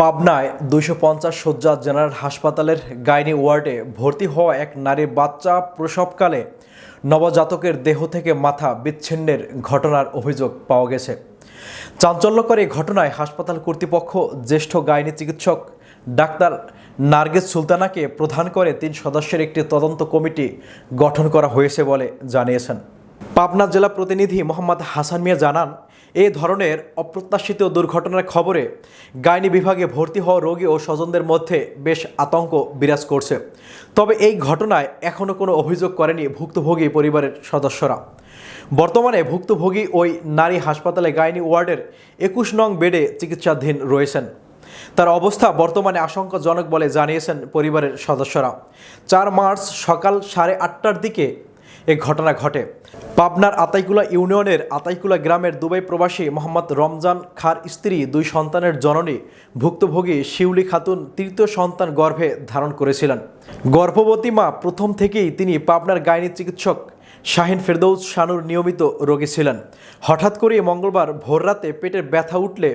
পাবনায় দুইশো পঞ্চাশ শয্যা জেনারেল হাসপাতালের গাইনি ওয়ার্ডে ভর্তি হওয়া এক নারীর বাচ্চা প্রসবকালে নবজাতকের দেহ থেকে মাথা বিচ্ছিন্নের ঘটনার অভিযোগ পাওয়া গেছে। চাঞ্চল্যকর এই ঘটনায় হাসপাতাল কর্তৃপক্ষ জ্যেষ্ঠ গাইনি চিকিৎসক ডাক্তার নার্গিস সুলতানাকে প্রধান করে তিন সদস্যের একটি তদন্ত কমিটি গঠন করা হয়েছে বলে জানিয়েছেন। পাবনা জেলা প্রতিনিধি মোহাম্মদ হাসান মিয়া জানান, এ ধরনের অপ্রত্যাশিত দুর্ঘটনার খবরে গাইনি বিভাগে ভর্তি হওয়া রোগী ও স্বজনদের মধ্যে বেশ আতঙ্ক বিরাজ করছে। তবে এই ঘটনায় এখনও কোনো অভিযোগ করেনি ভুক্তভোগী পরিবারের সদস্যরা। বর্তমানে ভুক্তভোগী ওই নারী হাসপাতালে গাইনি ওয়ার্ডের একুশ নং বেডে চিকিৎসাধীন রয়েছেন। তার অবস্থা বর্তমানে আশঙ্কাজনক বলে জানিয়েছেন পরিবারের সদস্যরা। চার মার্চ সকাল সাড়ে আটটার দিকে এ ঘটনা ঘটে। পাবনার আতাইকুলা ইউনিয়নের আতাইকুলা গ্রামের দুবাই প্রবাসী মোহাম্মদ রমজান খার স্ত্রী, দুই সন্তানের জননী, ভুক্তভোগী শিউলি খাতুন তৃতীয় সন্তান গর্ভে ধারণ করেছিলেন। গর্ভবতী মা প্রথম থেকেই তিনি পাবনার গাইনি চিকিৎসক শাহিন ফেরদৌস শানুর নিয়মিত রোগী ছিলেন। হঠাৎ করে মঙ্গলবার ভোররাতে পেটের ব্যথা উঠলে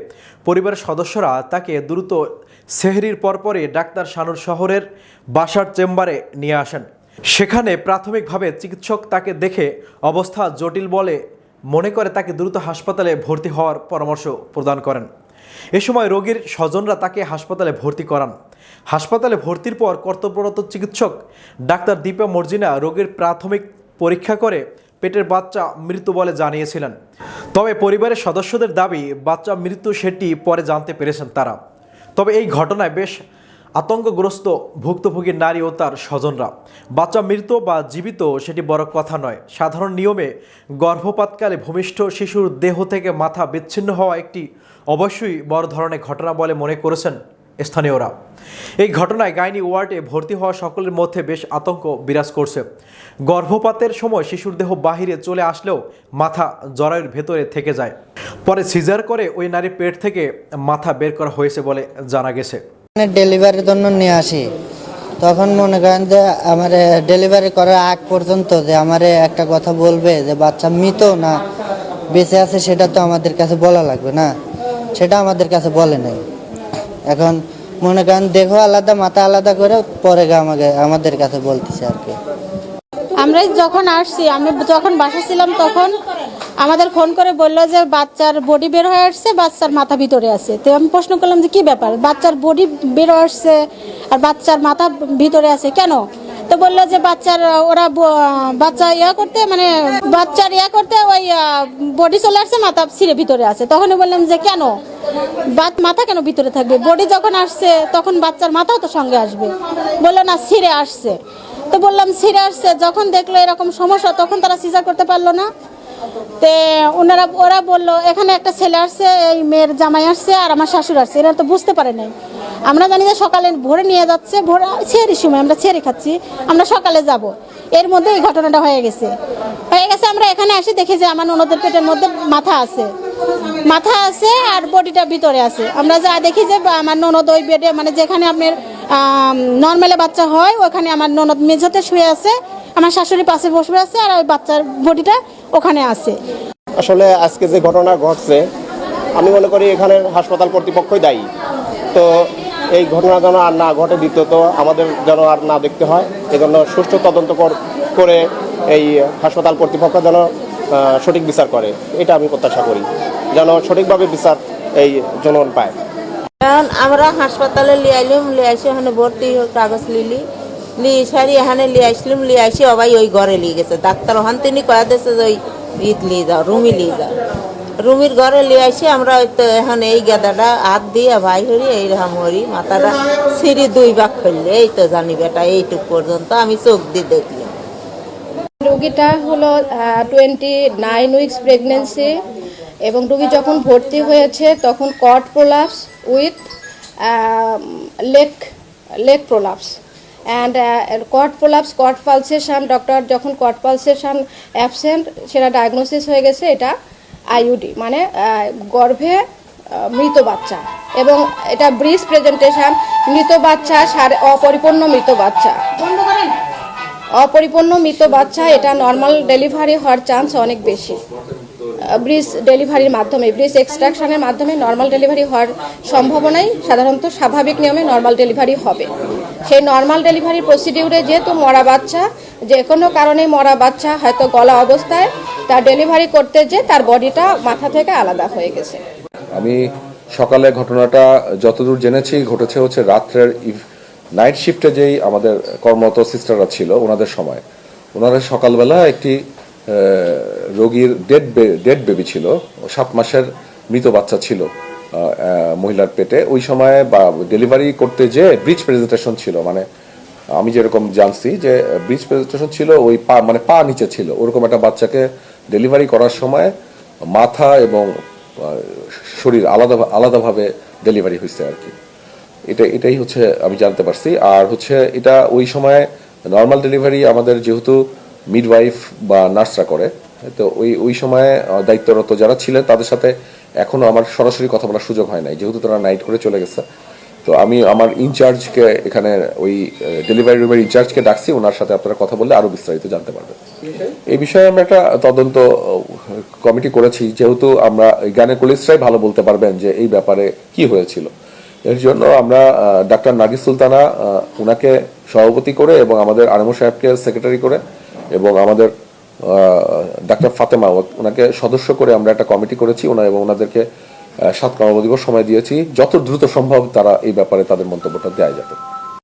পরিবারের সদস্যরা তাকে দ্রুত সেহরির পরপরই ডাক্তার শানুর শহরের বাসার চেম্বারে নিয়ে আসেন। সেখানে প্রাথমিকভাবে চিকিৎসক তাকে দেখে অবস্থা জটিল বলে মনে করে তাকে দ্রুত হাসপাতালে ভর্তি হওয়ার পরামর্শ প্রদান করেন। এ সময় রোগীর স্বজনরা তাকে হাসপাতালে ভর্তি করান। হাসপাতালে ভর্তির পর কর্তব্যরত চিকিৎসক ডাক্তার দীপা মর্জিনা রোগীর প্রাথমিক পরীক্ষা করে পেটের বাচ্চা মৃত্যু বলে জানিয়েছিলেন। তবে পরিবারের সদস্যদের দাবি, বাচ্চা মৃত্যু সেটি পরে জানতে পেরেছেন তারা। তবে এই ঘটনায় বেশ আতঙ্কগ্রস্ত ভুক্তভোগী নারী ও তার স্বজনরা। বাচ্চা মৃত বা জীবিত সেটি বড় কথা নয়। সাধারণ নিয়মে গর্ভপাতকালে ভূমিষ্ঠ শিশুর দেহ থেকে মাথা বিচ্ছিন্ন হওয়া একটি অবশ্যই বড় ধরনের ঘটনা বলে মনে করেছেন স্থানীয়রা। এই ঘটনায় গাইনি ওয়ার্ডে ভর্তি হওয়া সকলের মধ্যে বেশ আতঙ্ক বিরাজ করছে। গর্ভপাতের সময় শিশুর দেহ বাহিরে চলে আসলেও মাথা জরায়ুর ভেতরে থেকে যায়। পরে সিজার করে ওই নারীর পেট থেকে মাথা বের করা হয়েছে বলে জানা গেছে। ডেলিভারির জন্য নিয়ে আসি। তখন মনে করেন যে আমার ডেলিভারি করার আগ পর্যন্ত যে আমার একটা কথা বলবে যে বাচ্চা মৃত না বেঁচে আছে সেটা তো আমাদের কাছে বলা লাগবে না। সেটা আমাদের কাছে বলে নাই। এখন মনে করেন দেখো আলাদা, মাথা আলাদা করে পরে আমাকে, আমাদের কাছে বলতেছে আর কি। আমরা যখন আসছি, আমি যখন বাসা ছিলাম তখন আমাদের ফোন করে বলল যে বাচ্চার বডি বের হয়ে আসছে, বাচ্চার মাথা ভিতরে আছে। তো আমি প্রশ্ন করলাম যে কি ব্যাপার? বাচ্চার বডি বের হয়ে আসছে আর বাচ্চার মাথা ভিতরে আছে কেন? তো বলল যে বাচ্চার, ওরা বাচ্চা ইয়া করতে মানে বাচ্চার ইয়া করতে ওই বডি চলে আসছে, মাথা ছিঁড়ে ভিতরে আছে। তখনই বললাম যে কেন? বাত, মাথা কেন ভিতরে থাকবে? বডি যখন আসছে, তখন বাচ্চার মাথাও তো সঙ্গে আসবে। বলল না, ছিঁড়ে আসছে। তো বললাম ছিঁড়ে আসছে। যখন দেখল এরকম সমস্যা, তখন তারা সিজার করতে পারল না। তে ওনারা, ওরা বলল, এখানে একটা ছেলে আসছে, এই মেয়ের জামাই আসছে আর আমার শাশুড় আসছে। এরা তো বুঝতে পারে নাই। আমরা জানি যে সকালে ভোরে নিয়ে যাচ্ছে, ভোরে ছেড়ি সময় আমরা ছেড়ে খাচ্ছি, আমরা সকালে যাব। এর মধ্যে এই ঘটনাটা হয়ে গেছে। হয়ে গেছে, আমরা এখানে এসে দেখি যে আমার ননদের পেটের মধ্যে মাথা আছে। মাথা আছে আর বডিটা ভিতরে আছে। আমরা যা দেখি যে আমার ননদ ওই বেডে মানে যেখানে আপনার নর্মালে বাচ্চা হয়, ওখানে আমার ননদ মেঝোতে শুয়ে আছে, আমার শাশুড়ি পাশে বসে আছে, আর ওই বাচ্চার বডিটা ওখানে আছে। আসলে আজকে যে ঘটনা ঘটছে, আমি মনে করি এখানের হাসপাতাল কর্তৃপক্ষই দায়ী। তো এই ঘটনা যেন আর না ঘটে, দ্বিতীয়ত আমাদের যেন আর না দেখতে হয়, এজন্য সুষ্ঠু তদন্ত করে এই হাসপাতাল কর্তৃপক্ষ যেন সঠিক বিচার করে, এটা আমি প্রত্যাশা করি, যেন সঠিকভাবে বিচার এই জনগণ পায়। এখন আমরা হাসপাতালে লিয়ে আইলাম, লিয়ে আসি ওখানে ভর্তি কাগজ লিলি। লিয়ে সারি এখানে লিয়ে আসলাম লিয়ে আসি অবাই ওই ঘরে লিয়ে গেছে। ডাক্তার ওখান তিনি কয়া দিয়েছে যে ওই ঈদ লিয়ে যাও, রুমি লিয়ে যাও। রুমির ঘরে লিয়ে আসি আমরা তো এখন এই গাদাটা হাত দিয়ে ভাই হরি এইরকম হরি মাথাটা সিঁড়ি দুই ভাগ খুললে এই তো জানি বেটা, এইটুক পর্যন্ত আমি চোখ দিয়ে দেখলাম। রোগীটা হলো টোয়েন্টি নাইন উইকস প্রেগনেন্সি এবং রোগী যখন ভর্তি হয়েছে, তখন cord prolapse with leg leg prolapse. And cord prolapse cord pulsation, doctor যখন কট পালসেশন অ্যাবসেন্ট, সেটা ডায়াগনোসিস হয়ে গেছে, এটা আইইউডি মানে গর্ভে মৃত বাচ্চা। এবং এটা ব্রিজ প্রেজেন্টেশন, মৃত বাচ্চা, সারে- অপরিপূর্ণ মৃত বাচ্চা। অপরিপূর্ণ মৃত বাচ্চা, এটা নর্মাল ডেলিভারি হওয়ার চান্স অনেক বেশি। ব্রিজ ডেলিভারির মাধ্যমে, ব্রিজ এক্সট্রাকশনের মাধ্যমে নর্মাল ডেলিভারি হওয়ার সম্ভাবনাই সাধারণত স্বাভাবিক নিয়মে নর্মাল ডেলিভারি হবে। সেই নর্মাল ডেলিভারি প্রসিডিউরে যেহেতু মরা বাচ্চা, যে কোনো কারণে মরা বাচ্চা হয়তো গলা অবস্থায় তার ডেলিভারি করতে যে তার বডিটা মাথা থেকে আলাদা হয়ে গেছে। আমি সকালে ঘটনাটা যতদূর জেনেছি, ঘটেছে হচ্ছে রাত্রের নাইট শিফটে যেই আমাদের কর্মরত সিস্টাররা ছিল, ওনাদের সময়। ওনারা সকালবেলা একটি রোগীর ডেড ডেড বেবি ছিল সাত মাসের মৃত বাচ্চা ছিল মহিলার পেটে। ওই সময় বা ডেলিভারি করতে যে ব্রিজ প্রেজেন্টেশন ছিল মানে আমি যেরকম জানছি যে ব্রিজ প্রেজেন্টেশন ছিল, ওই পা মানে পা নিচে ছিল। ওরকম একটা বাচ্চাকে ডেলিভারি করার সময় মাথা এবং শরীর আলাদা, আলাদাভাবে ডেলিভারি হয়েছে আর কি। এটা, এটাই হচ্ছে আমি জানতে পারছি। আর হচ্ছে এটা ওই সময় নর্মাল ডেলিভারি আমাদের যেহেতু মিডওয়াইফ বা নার্সরা করে। তো ওই ওই সময়ে দায়িত্বরত যারা ছিলেন, তাদের সাথে এখনও আমার সরাসরি কথা বলার সুযোগ হয় নাই। যেহেতু তারা নাইট করে চলে গেছে। তো আমি আমার ইনচার্জকে এখানে ওই ডেলিভারি রুমের ইনচার্জকে ডাকছি। ওনার সাথে আপনারা কথা বললে আরও বিস্তারিত জানতে পারবেন। এই বিষয়ে আমরা একটা তদন্ত কমিটি করেছি। যেহেতু আমরা গাইনোকোলজিস্টরাই ভালো বলতে পারবেন যে এই ব্যাপারে কি হয়েছিল। এর জন্য আমরা ডাক্তার নাগিস সুলতানা উনাকে সভাপতি করে এবং আমাদের আরমো সাহেবকে সেক্রেটারি করে এবং আমাদের ডাক্তার ফাতেমা ওনাকে সদস্য করে আমরা একটা কমিটি করেছি, ওনা এবং ওনাদেরকে সাত কর্মদিবস সময় দিয়েছি, যত দ্রুত সম্ভব তারা এই ব্যাপারে তাদের মন্তব্যটা দেয় যাবে।